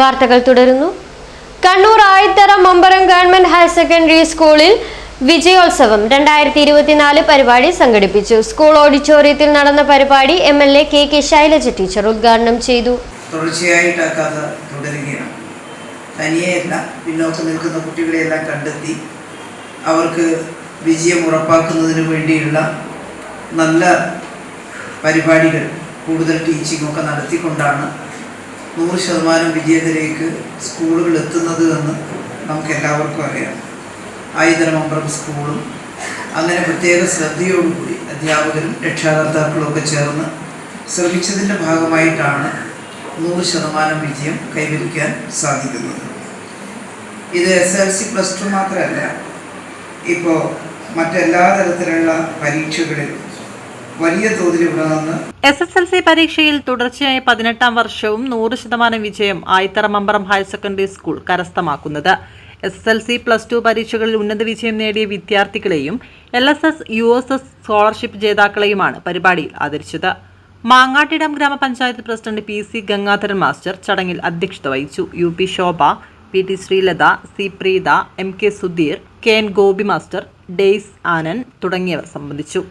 വാർത്തകൾ തുടരുന്നു. Kannur Ayithara Mambaram government higher secondary സ്കൂളിൽ വിജയോത്സവം രണ്ടായിരത്തി ഇരുപത്തിനാല് പരിപാടി സംഘടിപ്പിച്ചു. സ്കൂൾ ഓഡിറ്റോറിയത്തിൽ നടന്ന പരിപാടി M L A K K Shailaja teacher ഉദ്ഘാടനം ചെയ്തു. തുടർച്ചയായിട്ട് ആ കഥ തുടരുകയാണ് തനിയെയല്ല പിന്നോക്കം നിൽക്കുന്ന കുട്ടികളെയെല്ലാം കണ്ടെത്തി അവർക്ക് വിജയം ഉറപ്പാക്കുന്നതിന് വേണ്ടിയുള്ള നല്ല പരിപാടികൾ കൂടുതൽ ടീച്ചിങ്ങൊക്കെ നടത്തിക്കൊണ്ടാണ് നൂറ് ശതമാനം വിജയത്തിലേക്ക് സ്കൂളുകൾ എത്തുന്നത് എന്ന് നമുക്ക് എല്ലാവർക്കും അറിയാം. ആയുധന മമ്പറം സ്കൂളും അങ്ങനെ പ്രത്യേക ശ്രദ്ധയോടുകൂടി അധ്യാപകരും രക്ഷാകർത്താക്കളും ഒക്കെ ചേർന്ന് ശ്രമിച്ചതിന്റെ ഭാഗമായിട്ടാണ് നൂറ് ശതമാനം വിജയം കൈവരിക്കാൻ സാധിക്കുന്നത്. ഇത് S L C plus two മാത്രമല്ല ഇപ്പോൾ മറ്റെല്ലാ തരത്തിലുള്ള പരീക്ഷകളിലും എസ് എസ് എൽ സി പരീക്ഷയിൽ തുടർച്ചയായി പതിനെട്ടാം വർഷവും നൂറ് ശതമാനം വിജയം Ayithara Mambaram higher secondary school കരസ്ഥമാക്കുന്നത്. S S L C plus two പരീക്ഷകളിൽ ഉന്നത വിജയം നേടിയ വിദ്യാർത്ഥികളെയും L S S U S S scholarship ജേതാക്കളെയുമാണ് പരിപാടിയിൽ ആദരിച്ചത്. മാങ്ങാട്ടിടം ഗ്രാമപഞ്ചായത്ത് president P C Gangadharan master ചടങ്ങിൽ അധ്യക്ഷത വഹിച്ചു. U P Shobha P T Sreelatha C Preetha M K Sudheer K N Gopi master Dais Anand തുടങ്ങിയവർ സംബന്ധിച്ചു.